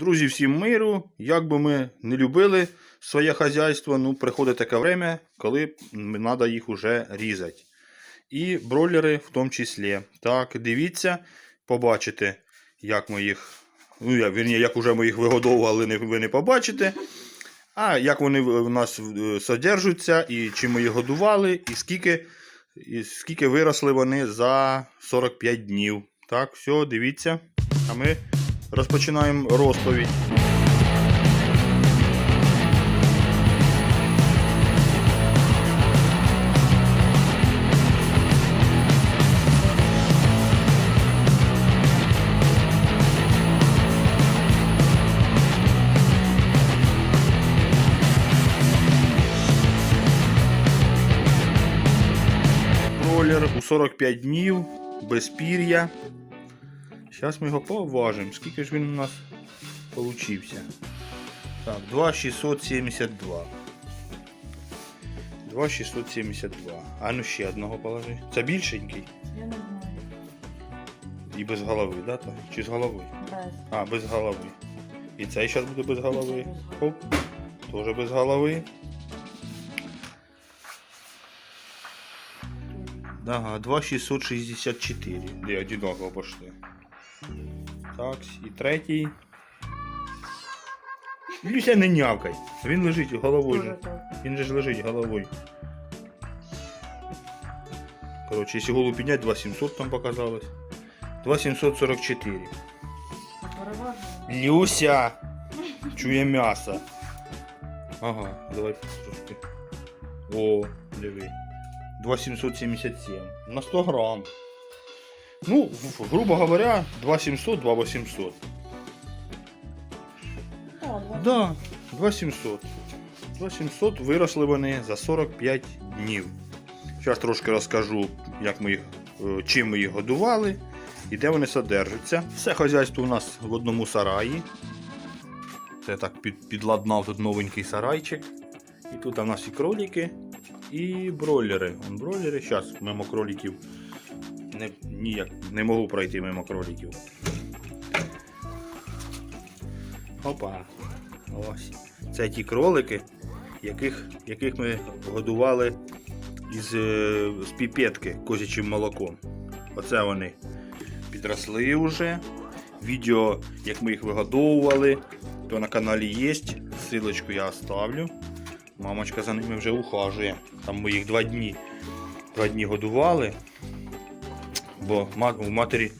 Друзі, всім миру. Як би ми не любили своє хазяйство, ну приходить таке время, коли треба їх уже різати. І бройлери в тому числі. Так, дивіться, побачите, як ми їх. Ну, я, вірні, як уже ми їх вигодовували, ви не побачите. А як вони в нас е, содержаться, і чим ми їх годували, і скільки, і скільки виросли вони за 45 днів. Так, все, дивіться. А ми розпочинаємо розповідь. Бролер у 45 днів, без пір'я. Зараз ми його поважимо. Скільки ж він у нас получився? Так, 2,672. 2,672. А ну ще одного положи. Це більшенький. Я не знаю. І без голови, да? так? Чи з голови? Без. А, без голови. І цей зараз буде без голови. Хоп. Тоже без голови. Ага, 2,664. Де одинаково пошли. Так, і третій. Люся не нявкай. Він лежить головою. Же. Він же ж лежить головою. Коротше, якщо голову підняти, 2700 там показалось. 2744. Люся! Чує м'ясо. Ага, давай трошки. О, диви. 2777. На 100 грам. Ну, грубо говоря, 2700, 2800. Да, 2700. 2700 виросли вони за 45 днів. Зараз трошки розкажу, як ми їх, е, чим ми їх годували і де вони содержаться. Все хазяйство у нас в одному сараї. Це так під, підладнав тут новенький сарайчик. І тут у нас і кролики, і бройлери. Вон бройлери. Зараз мимо кроликів не, ніяк не можу пройти мимо кроликів. Опа. Ось. Це ті кролики, яких, яких ми годували із, е, з піпетки козячим молоком. Оце вони підросли вже. Відео, як ми їх вигодовували, то на каналі є. Силочку я оставлю. Мамочка за ними вже ухажує. Там ми їх два дні, два дні годували, бо у матері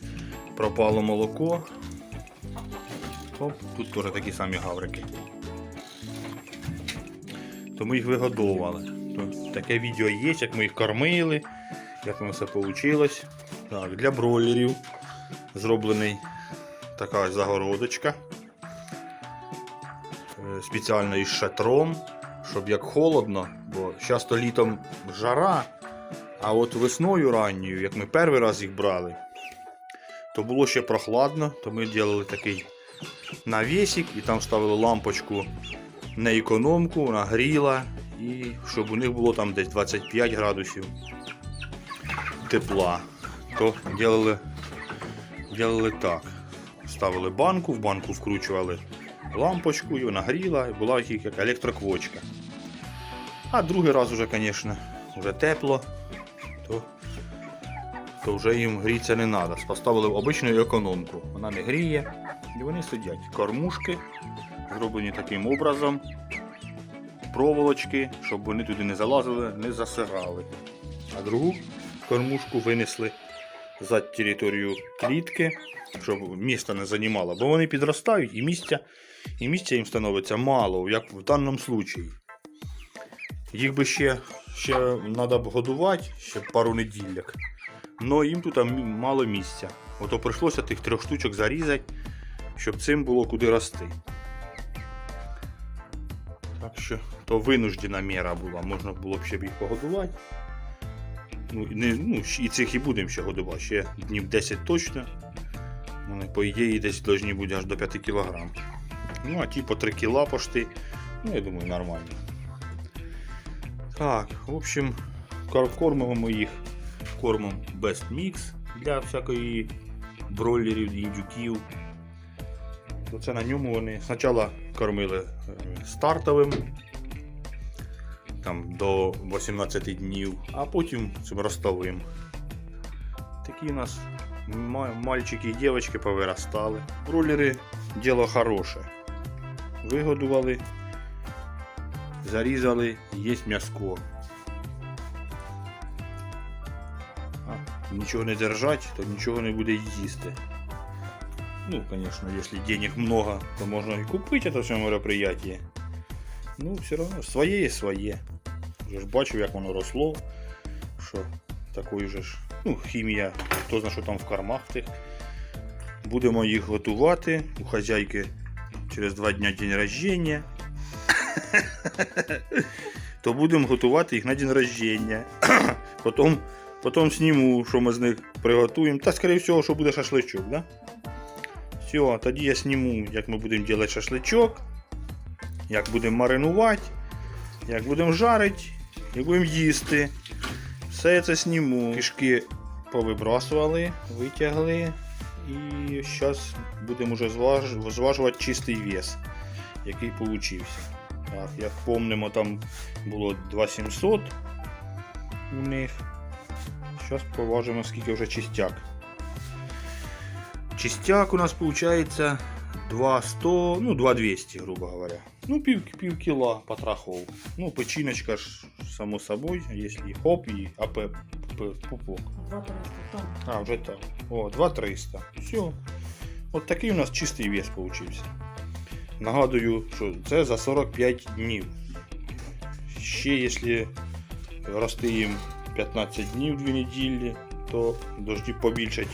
пропало молоко. Оп, тут теж такі самі гаврики. То ми їх вигодовували. Таке відео є, як ми їх кормили, як воно все вийшло. Так, для бройлерів зроблений така загородочка. Е, Спеціально із шатром, щоб як холодно, бо часто літом жара, а от весною ранньою, як ми перший раз їх брали, то було ще прохладно, то ми робили такий навісик і там ставили лампочку на економку, вона гріла, і щоб у них було там десь 25 градусів тепла. То делали, делали так. Ставили банку, в банку вкручували лампочку, і вона гріла, і була як електроквочка. А другий раз уже, звісно, вже тепло, то, то вже їм грітися не треба. Поставили обичну економку. Вона не гріє, і вони сидять. Кормушки зроблені таким образом. Проволочки, щоб вони туди не залазили, не засирали. А другу кормушку винесли за територію клітки, щоб місто не займало, бо вони підростають і місця, і місця їм становиться мало, як в даному случаї. Їх би ще, ще треба б годувати, ще пару неділяк. Но їм тут мало місця. Ото прийшлося тих трьох штучок зарізати, щоб цим було куди рости. Так що то винуждена міра була, можна було б ще б їх погодувати. Ну, не, ну, і цих і будемо ще годувати, ще днів 10 точно. Вони, по ідеї, десь повинні бути аж до 5 кг. Ну, а ті по 3 кг пошти. Ну, я думаю, нормально. Так, в общем, кормимо ми їх кормом Best Mix для всякої бройлерів, індюків. то це на ньому вони спочатку кормили е, стартовим там, до 18 днів, а потім цим ростовим. Такі у нас мальчики і дівчатки повиростали. Бролери діло хороше. Вигодували, зарізали, є м'яско. Нічого не держать, то нічого не буде їсти. Ну, конечно, если денег много, то можно и купить это все мероприятие. Ну, все равно, своє є своє. Вже ж бачив, як воно росло. Що такої же ж. Ну, хімія, хто знає, що там в кормах тих. Будемо їх готувати. У хазяйки через два дня день рождения. То будемо готувати їх на день рождения. Потім, потім зніму, що ми з них приготуємо. Та, скоріше всього, що буде шашличок, да? Все, тоді я зніму, як ми будемо робити шашличок, як будемо маринувати, як будемо жарити, як будемо їсти. Все це зніму. Кишки повибрасували, витягли. І зараз будемо вже зваж... зважувати чистий вес, який получився. Так, як помнимо, там було 2700 у них. Зараз поважимо, скільки вже чистяк. Чистяк у нас получается 200, ну 2200, грубо говоря. Ну, пів, пів кіла потрохов. Ну, печіночка ж, само собой, если хоп і АП пупок. Два триста там. А, вже так. О, 2300. Все. От такий у нас чистий вес получився. Нагадую, що це за 45 днів. Ще якщо рости їм 15 днів 2 неділі, то дожді побільшать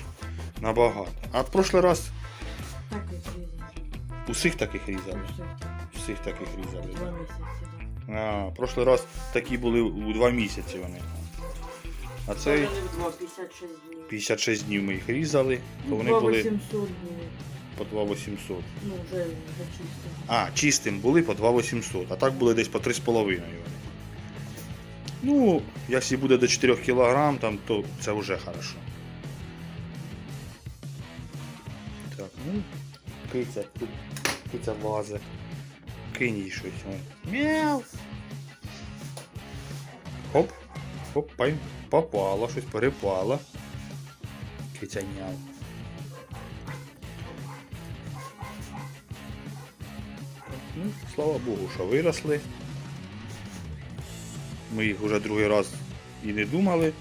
набагато. А в прошлий раз усіх таких різали. Всіх таких різали. Два місяці. А, в прошлий раз такі були у 2 місяці вони. А цей Це 56 днів. 56 днів ми їх різали, то Ну, вони були 800 було. По 2800. Ну, вже зачистили. А, чистим були по 2800, а так були десь по 3,5. Ну, якщо буде до 4 кг, там, то це вже хорошо. Так, ну, киця, киця лазе. Кинь їй щось. Мяу. Хоп, хоп, пай, попало, щось перепало. Киця няу. Ну, слава Богу, що виросли. Ми їх вже другий раз і не думали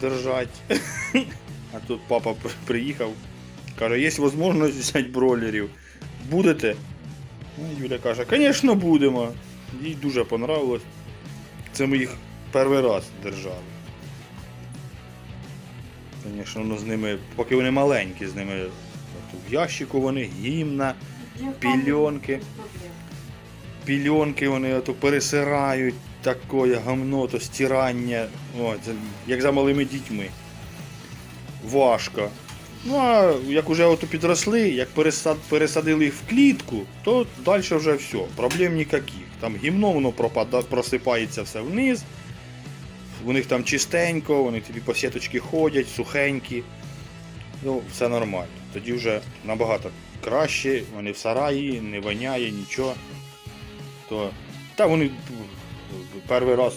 держати. А тут папа приїхав, каже, є можливість взяти бройлерів. Будете? Ну, Юля каже, звісно, будемо. Їй дуже понравилось. Це ми їх перший раз держали. Звісно, ну, з ними, поки вони маленькі, з ними в ящику вони, гімна. Пільонки. пільонки вони ото пересирають, такое гамно, то стирання. О, це як за малими дітьми. Важко. Ну а як уже ото підросли, як пересад, пересадили їх в клітку, то далі вже все, проблем ніяких. Там гімно воно пропада, просипається все вниз. У них там чистенько, вони тобі по сіточки ходять, сухенькі. Ну, все нормально. Тоді вже набагато краще, вони в сараї, не воняє, нічого. То, та вони перший раз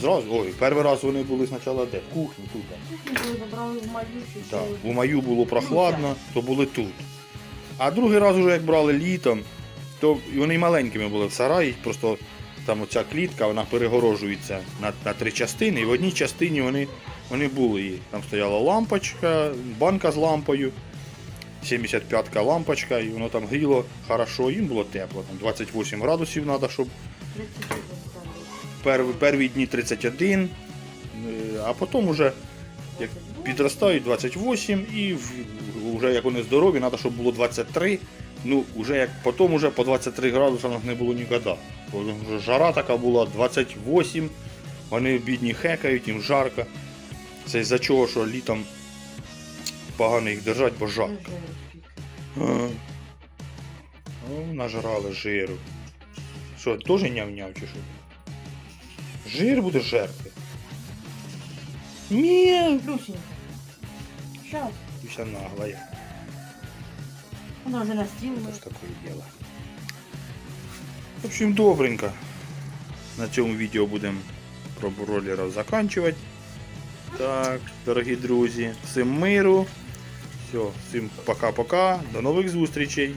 зразу, ой, перший раз вони були спочатку де? В кухні тут. Забрали в маю, чи у маю було прохладно, то були тут. А другий раз, уже як брали літом, то вони маленькими були в сараї, просто там оця клітка вона перегорожується на, на три частини, і в одній частині вони, вони були. Там стояла лампочка, банка з лампою, 75-ка лампочка, і воно там гріло хорошо, їм було тепло. Там 28 градусів треба, щоб 31 перші, перві дні 31, е, а потім уже як підростають 28 і вже як вони здорові, треба, щоб було 23. Ну, вже як потім уже по 23 градуси нас не було ніколи. Бо вже Жара така була 28, вони бідні хекають, їм жарко. Це із-за чого, що літом погано їх держать, бо жарко. Нажрали жиру. Що, теж няв-няв чи що? Жир буде жерти. Мяу. Люсінька. Щас. І вся нагла я. Воно вже на стіл. Ось таке діло. В общем, добренько. На цьому відео будемо про бройлерів закінчувати. Так, дорогі друзі, всім миру. Все, всім пока-пока. До нових зустрічей.